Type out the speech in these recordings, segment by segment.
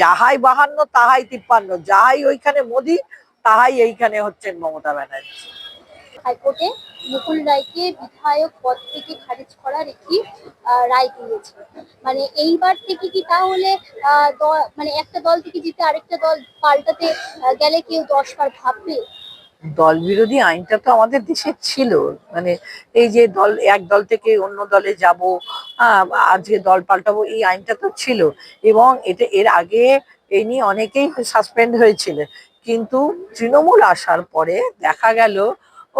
যাহাই বাহান্ন, তাহাই তিপ্পান্ন। যাহাই ওইখানে মোদি, তাহাই এইখানে হচ্ছেন মমতা ব্যানার্জি। হাইকোর্টে মুকুল রায়কে বিধায়ক পদ থেকে খারিজ করার একটি রায় দিয়েছে। মানে এইবার থেকে কি তাহলে মানে একটা দল থেকে জিতে আরেকটা দল পাল্টাতে গেলে কেউ দশবার ভাববে? দল বিরোধী আইনটা তো আমাদের দেশে ছিল। মানে এই যে দল, এক দল থেকে অন্য দলে যাব আজকে দল পাল্টাবো, এই আইনটা তো ছিল। এবং এটা, এর আগে এই নিয়ে অনেকেই সাসপেন্ড হয়েছিল। কিন্তু তৃণমূল আসার পরে দেখা গেল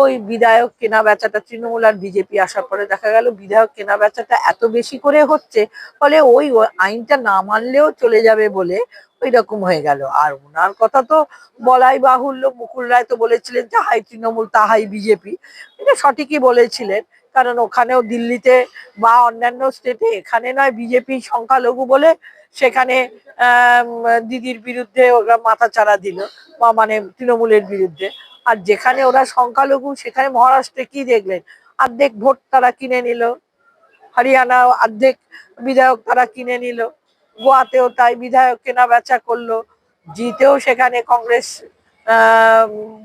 ওই বিধায়ক কেনা বেচাটা, তৃণমূল আর বিজেপি আসার পরে দেখা গেল বিধায়ক কেনা বেচাটা এত বেশি করে হচ্ছে, ফলে ওই আইনটা না মানলেও চলে যাবে বলে ওই রকম হয়ে গেল। আর ওনার কথা তো বলাই বাহুল্য, মুকুল রায় তো বলেছিলেন যাহাই তৃণমূল, তাহাই বিজেপি। এটা সঠিকই বলেছিলেন, কারণ ওখানেও দিল্লিতে বা অন্যান্য স্টেটে এখানে নয়, বিজেপি সংখ্যালঘু বলে সেখানে দিদির বিরুদ্ধে ওরা মাথা চারা দিল, বা মানে তৃণমূলের বিরুদ্ধে। আর যেখানে ওরা সংখ্যালঘু, সেখানে মহারাষ্ট্রে কি দেখলেন? অর্ধেক ভোট তারা কিনে নিল। হরিয়ানা অর্ধেক বিধায়ক তারা কিনে নিল। গোয়াতেও তাই বিধায়ক কেনা বেচা করল। জিতেও সেখানে কংগ্রেস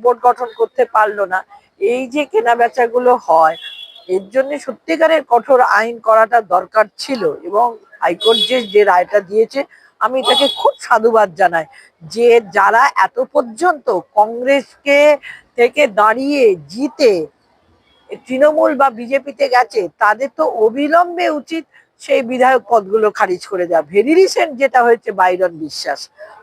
বোর্ড গঠন করতে পারল না। এই যে কেনা বেচাগুলো হয়, এর জন্য সত্যিকারের কঠোর আইন করাটা দরকার ছিল এবং হাইকোর্ট যে যে রায়টা দিয়েছে আমি তাকে খুব সাধুবাদ জানাই যে যারা এত পর্যন্ত কংগ্রেসকে থেকে দাঁড়িয়ে জিতে তৃণমূল বা বিজেপিতে গেছে, তাদের তো অবিলম্বে উচিত সেই বিধায়ক পদগুলো খারিজ করে দেওয়া। ভেরি রিসেন্ট যেটা হয়েছে বাইরন বিশ্বাস,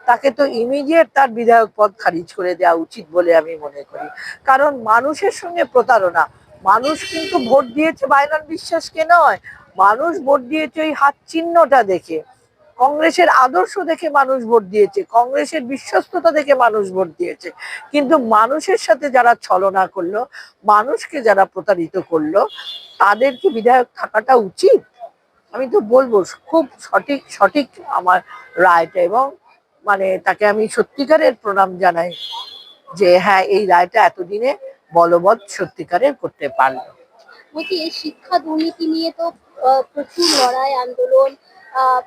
তাকে তো ইমিডিয়েট তার বিধায়ক পদ খারিজ করে দেওয়া উচিত বলে আমি মনে করি। কারণ মানুষের সঙ্গে প্রতারণা, মানুষ কিন্তু ভোট দিয়েছে বাইরন বিশ্বাসকে নয়, মানুষ ভোট দিয়েছে ওই হাত চিহ্নটা দেখে। কংগ্রেসের আদর্শ দেখে মানুষ ভোট দিয়েছে, কংগ্রেসের বিশ্বস্ততা দেখে মানুষ ভোট দিয়েছে। কিন্তু মানুষের সাথে যারা ছলনা করল, মানুষকে যারা প্রতারিত করল তাদেরকে বিধায়ক থাকাটা উচিত? আমি তো বলব, খুব সঠিক সঠিক আমার রায়টা এবং মানে তাকে আমি সত্যিকারের প্রণাম জানাই যে হ্যাঁ এই রায়টা এতদিনে বলবৎ সত্যিকারের করতে পারল। বলছি এই শিক্ষা দুর্নীতি নিয়ে তো প্রচুর লড়াই, আন্দোলন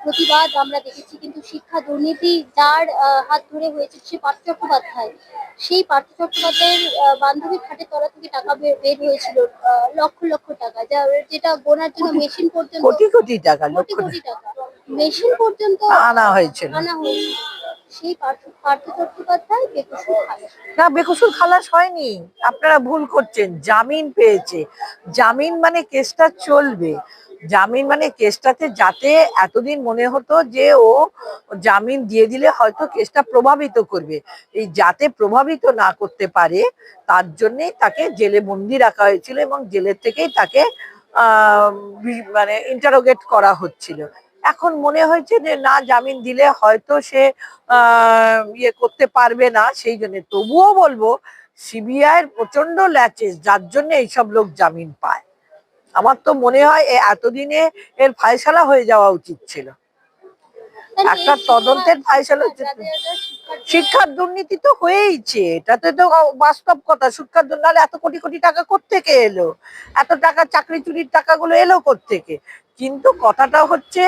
প্রতিবাদ আমরা দেখেছি কিন্তু শিক্ষা দুর্নীতি যার হাত ধরে হয়েছে সে পার্থ চট্টোপাধ্যায়। সেই পার্থ চট্টোপাধ্যায়ের বান্ধবীর খাটের তলা থেকে টাকা বের হয়েছিল লক্ষ লক্ষ টাকা যা যেটা গোনার জন্য মেশিন পর্যন্ত কোটি কোটি টাকা কোটি কোটি টাকা। মেশিন পর্যন্ত আনা হয়েছিল। আনা হয়েছিল। সেই পার্থ চট্টোপাধ্যায় বেকসুর না বেকসুর খালাস হয়নি। আপনারা ভুল করছেন জামিন পেয়েছে। জামিন মানে কেসটা চলবে। জামিন মানে কেসটাতে যাতে এতদিন মনে হতো যে ও জামিন দিয়ে দিলে হয়তো কেসটা প্রভাবিত করবে। এই যাতে প্রভাবিত না করতে পারে, তার জন্যেই তাকে জেলে বন্দি রাখা হয়েছিল এবং জেলের থেকেই তাকে মানে ইন্টারোগেট করা হচ্ছিল। এখন মনে হয়েছে যে না, জামিন দিলে হয়তো সে ইয়ে করতে পারবে না, সেই জন্য তবুও বলব সিবিআই এর প্রচণ্ড ল্যাচেস, যার জন্য এইসব লোক জামিন পায়। আমার তো মনে হয় এ এতদিনে এর ফায়সালা হয়ে যাওয়া উচিত ছিল। একটা তদন্তের ফায়সালা শিক্ষার দুর্নীতি তো হয়েইছে এটাতে তো বাস্তব কথা। শিক্ষার দুর্নীতি এত কোটি কোটি টাকা কোত্থেকে এলো? এত টাকা চাকরি চুরির টাকাগুলো এলো কোত্থেকে? কিন্তু কথাটা হচ্ছে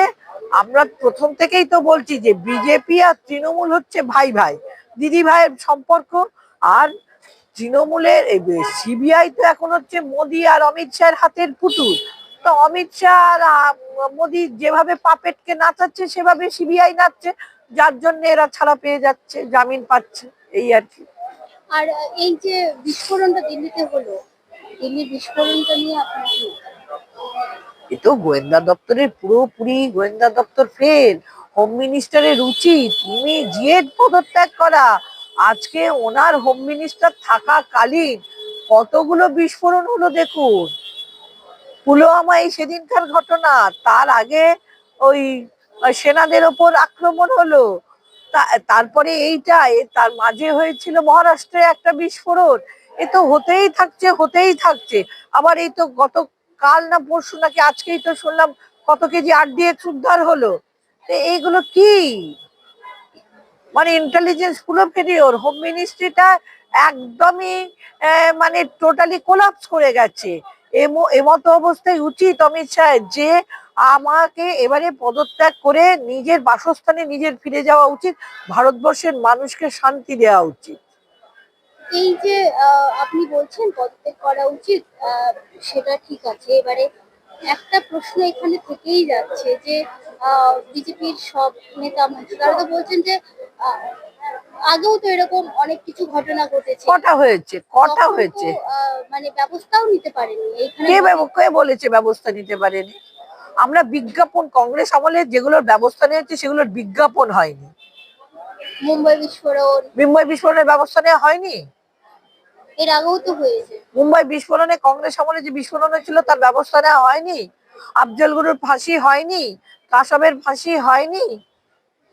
আমরা প্রথম থেকেই তো বলছি যে বিজেপি আর তৃণমূল হচ্ছে ভাই ভাই। দিদি ভাইয়ের সম্পর্ক আর তৃণমূলের সিবিআই তো এখন হচ্ছে মোদি আর অমিত শাহের হাতের পুতুল। তো অমিত শাহ আর মোদি যেভাবে পাপেটকে নাচাচ্ছে সেভাবে সিবিআই নাচছে যার জন্য এরা ছাড়া পেয়ে যাচ্ছে জামিন পাচ্ছে এই আর কি। আর এই যে বিস্ফোরণটা দিল্লিতে হলো দিল্লির বিস্ফোরণটা নিয়ে আপনার এ তো গোয়েন্দা দপ্তরের পুরোপুরি গোয়েন্দা দপ্তর ফেল হোম মিনিস্টারের উচিত ইমিডিয়েট পদত্যাগ করা আজকে ওনার হোম মিনিস্টার থাকাকালীন কতগুলো বিস্ফোরণ হলো দেখুন। পুলওয়ামা এই সেদিনকার ঘটনা, তার আগে ওই সেনাদের ওপর আক্রমণ হলো তারপরে এইটা তার মাঝে হয়েছিল মহারাষ্ট্রে একটা বিস্ফোরণ, এ তো হতেই থাকছে হতেই থাকছে। আবার এই তো গত কাল না পরশু নাকি আজকেই তো শুনলাম কত কেজি আর ডিএক্স উদ্ধার হলো। এইগুলো কি? মানে ইন্টেলিজেন্স পুরো ফেরিওর হোম মিনিস্ট্রিটা একদমই মানে টোটালি কোলাপস করে গেছে। এমো- এমতো অবস্থায় উচিত অমিত শাহের যে আমাকে এবারে পদত্যাগ করে নিজের বাসস্থানে নিজের ফিরে যাওয়া উচিত, ভারতবর্ষের মানুষকে শান্তি দেওয়া উচিত। এই যে আপনি বলছেন পদত্যাগ করা উচিত সেটা ঠিক আছে। এবারে একটা প্রশ্ন এখানে থেকেই যাচ্ছে যে বিজেপির সব নেতা মন্ত্রী তারা তো বলছেন যে আগেও তো এরকম অনেক কিছু ঘটনা ঘটেছে। কটা হয়েছে? কটা হয়েছে? মানে ব্যবস্থাও নিতে পারেনি। কে বলেছে ব্যবস্থা নিতে পারেনি? আমরা বিজ্ঞাপন কংগ্রেস আমলে যেগুলোর ব্যবস্থা নিয়েছে সেগুলোর বিজ্ঞাপন হয়নি। মুম্বাই বিস্ফোরণ। মুম্বাই বিস্ফোরণের ব্যবস্থা নেওয়া হয়নি? এর আগেও তো হয়েছে। মুম্বাই বিস্ফোরণে কংগ্রেস আমলে যে বিস্ফোরণ হয়েছিল তার ব্যবস্থা নেওয়া হয়নি? আফজল গুরুর ফাঁসি হয়নি? কাসবের ফাঁসি হয়নি?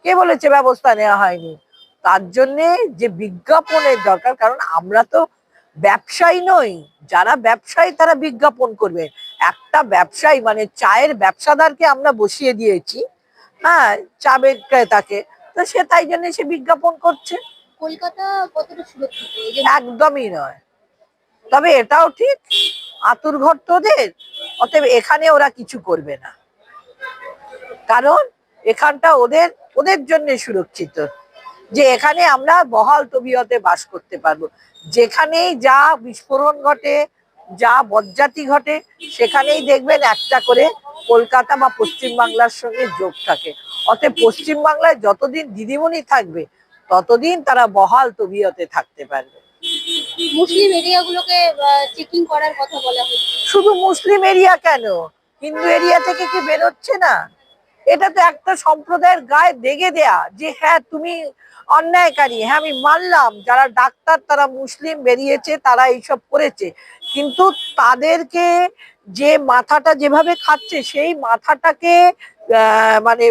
কে বলেছে ব্যবস্থা নেওয়া হয়নি? তার জন্যে যে বিজ্ঞাপনের দরকার কারণ আমরা তো ব্যবসায়ী নই। যারা ব্যবসায়ী তারা বিজ্ঞাপন করবে। একটা ব্যবসায়ী মানে চায়ের ব্যবসাদারকে আমরা বসিয়ে দিয়েছি হ্যাঁ চা বিক্রেতাকে তো সে তাই জন্য সে বিজ্ঞাপন করছে। কলকাতা কতটা সুরক্ষিত? একদমই নয়। তবে এটাও ঠিক আতুর ঘর তোদের অতএব এখানে ওরা কিছু করবে না। কারণ এখানটা ওদের ওদের জন্য সুরক্ষিত। যে এখানে আমরা বহাল তবিয়তে বাস করতে পারব। যেখানেই যা বিস্ফোরণ ঘটে যা বজ্জাতি ঘটে সেখানেই দেখবেন একটা করে কলকাতা বা পশ্চিম বাংলার সঙ্গে যোগ থাকে। অতএব পশ্চিম বাংলায় যতদিন দিদিমণি থাকবে ততদিন তারা বহাল তবিয়তে থাকতে পারবে। মুসলিম এরিয়াগুলোকে চেকিং করার কথা বলা হচ্ছে। শুধু মুসলিম এরিয়া কেন? হিন্দু এরিয়া থেকে কি বেরোচ্ছে না? এটা তো একটা সম্প্রদায়ের গায়ে দেগে দেয়া যে হ্যাঁ তুমি অন্যায়কারী। হ্যাঁ আমি মানলাম, যারা ডাক্তার, তারা মুসলিম, বেরিয়েছে, তারা এইসব করেছে। কিন্তু তাদেরকে যে মাথাটা যেভাবে খাচ্ছে, সেই মাথাটাকে মানে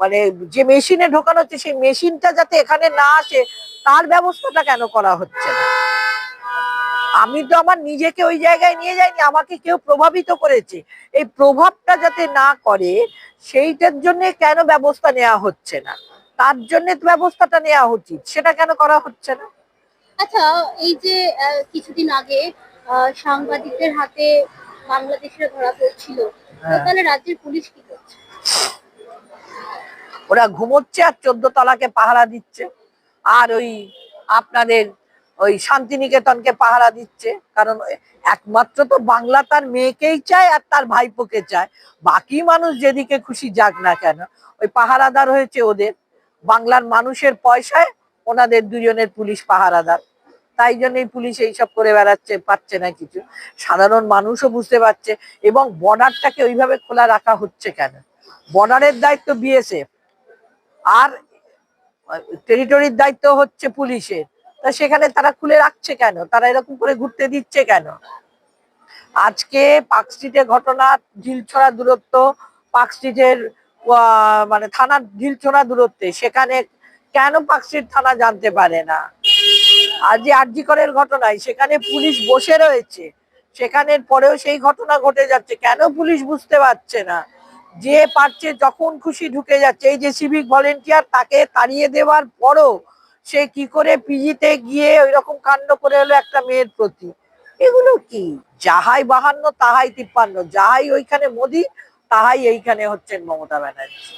মানে যে মেশিনে ঢোকানো হচ্ছে, সেই মেশিনটা যাতে এখানে না আসে, তার ব্যবস্থাটা কেন করা হচ্ছে না? আমি তো আমার নিজেকে ওই জায়গায় নিয়ে যাইনি আমাকে কেউ প্রভাবিত করেছে। এই প্রভাবটা যাতে না করে সেইটার জন্য কেন ব্যবস্থা নেওয়া হচ্ছে না? তার জন্য তো ব্যবস্থাটা নেওয়া উচিত সেটা কেন করা হচ্ছে না? আচ্ছা এই যে কিছুদিন আগে সাংবাদিকদের হাতে বাংলাদেশের ধরা পড়ছিল হ্যাঁ। তাহলে রাজ্যের পুলিশ কি করছে? ওরা ঘুমোচ্ছে আর চোদ্দ তলাকে পাহারা দিচ্ছে। আর ওই আপনাদের ওই শান্তিনিকেতনকে পাহারা দিচ্ছে। কারণ একমাত্র তো বাংলা তার মেয়েকেই চায় আর তার ভাইপোকে চায়। বাকি মানুষ যেদিকে খুশি যাক না কেন, ওই পাহারাদার হয়েছে ওদের। বাংলার মানুষের পয়সায় ওনাদের দুজনের পুলিশ পাহারাদার। তাই জন্যই পুলিশ এইসব করে বেড়াচ্ছে, পাচ্ছে না কিছু। সাধারণ মানুষও বুঝতে পারছে এবং বর্ডারটাকে ওইভাবে খোলা রাখা হচ্ছে কেন? বর্ডারের দায়িত্ব বিএসএফ। আর টেরিটরির দায়িত্ব হচ্ছে পুলিশের। সেখানে তারা খুলে রাখছে কেন? তারা এরকম করে ঘুরতে দিচ্ছে কেন? আজকে পার্ক স্ট্রিটের ঘটনা, ঢিলছড়া দূরত্ব, পার্ক স্ট্রিটের মানে থানার ঢিলছড়া দূরত্বে, সেখানে কেন পার্ক স্ট্রিট থানা জানতে পারে না? আর যে আরজিকরের ঘটনায় সেখানে পুলিশ বসে রয়েছে। সেখানের পরেও সেই ঘটনা ঘটে যাচ্ছে। কেন পুলিশ বুঝতে পারছে না? যে পারছে যখন খুশি ঢুকে যাচ্ছে। এই যে সিভিক ভলেন্টিয়ার তাকে তাড়িয়ে দেওয়ার পরও সে কি করে পিজিতে গিয়ে ওই রকম কাণ্ড করে এলো একটা মেয়ের প্রতি? এগুলো কি? যাহাই বাহান্ন, তাহাই তিপ্পান্ন, যাহাই ওইখানে মোদি, তাহাই এইখানে হচ্ছেন মমতা ব্যানার্জি।